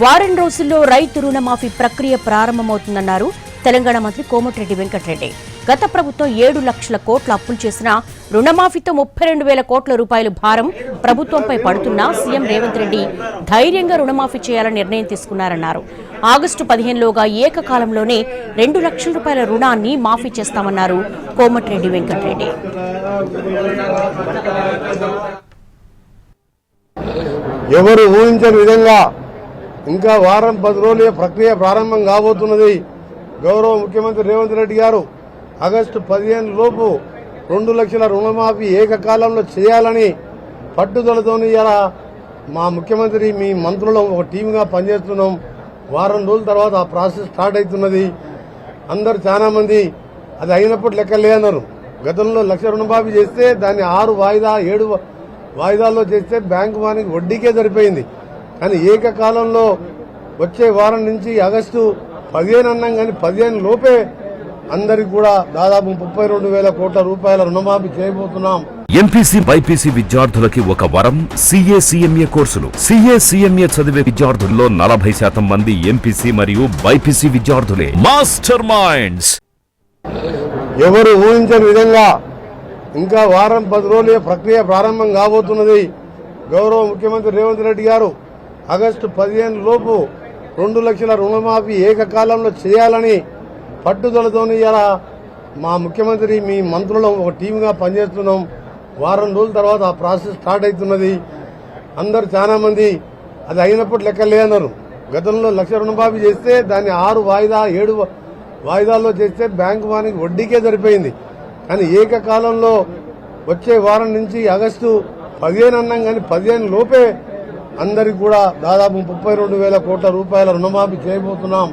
వారం రోజుల్లో రైతు రుణమాఫీ ప్రక్రియ ప్రారంభమవుతుందన్నారు తెలంగాణ మంత్రి కోమటిరెడ్డి వెంకటరెడ్డి. గత ప్రభుత్వం ఏడు లక్షల కోట్ల అప్పులు చేసిన రుణమాఫీతో ముప్పై రెండు వేల కోట్ల రూపాయల భారం ప్రభుత్వంపై పడుతున్నా సీఎం రేవంత్ రెడ్డి ధైర్యంగా రుణమాఫీ చేయాలని నిర్ణయం తీసుకున్నారన్నారు. ఆగస్టు పదిహేనులోగా ఏకకాలంలోనే రెండు లక్షల రూపాయల రుణాన్ని మాఫీ చేస్తామన్నారు కోమటిరెడ్డి వెంకటరెడ్డి. ఎవరు ఊహించని విధంగా ఇంకా వారం పది రోజులు ప్రక్రియ ప్రారంభం కాబోతున్నది. గౌరవ ముఖ్యమంత్రి రేవంత్ రెడ్డి గారు ఆగస్టు పదిహేను లోపు రెండు లక్షల రుణమాఫీ ఏకకాలంలో చేయాలని పట్టుదలతో ఇలా మా ముఖ్యమంత్రి మీ మంత్రులు ఒక టీమ్గా పనిచేస్తున్నాం. వారం రోజుల తర్వాత ఆ ప్రాసెస్ స్టార్ట్ అవుతున్నది. అందరు చాలా మంది అది అయినప్పుడు లెక్కలే అన్నారు. గతంలో లక్ష రుణమాఫీ చేస్తే దాన్ని ఆరు వాయిదా ఏడు వాయిదాల్లో చేస్తే బ్యాంకు వానికి వడ్డీకే సరిపోయింది. కానీ ఏకకాలంలో వచ్చే వారం నుంచి ఆగస్టు పదిహేను అన్నాం కానీ పదిహేను లోపే అందరికి కూడా దాదాపు ముప్పై రెండు వేల కోట్ల రూపాయల రుణమాఫీ చేయబోతున్నాం. ఎంపీసీ బైపీసీ విద్యార్థులకి ఒక వరం సిఏ సిఎంఏ కోర్సులు. సిఏ సిఎంఏ చదివే విద్యార్థుల్లో నలభై శాతం మంది ఎంపీసీ మరియు బైపీసీ విద్యార్థులే. Master minds! ఎవరు ఊహించని విధంగా ఇంకా వారం పది రోజులే ప్రక్రియ ప్రారంభం కాబోతున్నది గౌరవ ముఖ్యమంత్రి రేవంత్ రెడ్డి గారు. ఆగస్టు పదిహేను లోపు రెండు లక్షల రుణమాఫీ ఏకకాలంలో చేయాలని పట్టుదలతో ఇలా మా ముఖ్యమంత్రి మీ మంత్రులు ఒక టీమ్గా పనిచేస్తున్నాం. వారం రోజుల తర్వాత ఆ ప్రాసెస్ స్టార్ట్ అవుతున్నది. అందరు చాలామంది అది అయినప్పుడు లెక్కలే అన్నారు. గతంలో లక్ష రుణమాఫీ చేస్తే దాన్ని ఆరు వాయిదా ఏడు వాయిదాల్లో చేస్తే బ్యాంకు వానికి వడ్డీకే సరిపోయింది. కానీ ఏకకాలంలో వచ్చే వారం నుంచి ఆగస్టు పదిహేను అన్నాం కానీ పదిహేను లోపే అందరికి కూడా దాదాపు ముప్పై రెండు వేల కోట్ల రూపాయల రుణమాఫీ చేయబోతున్నాం.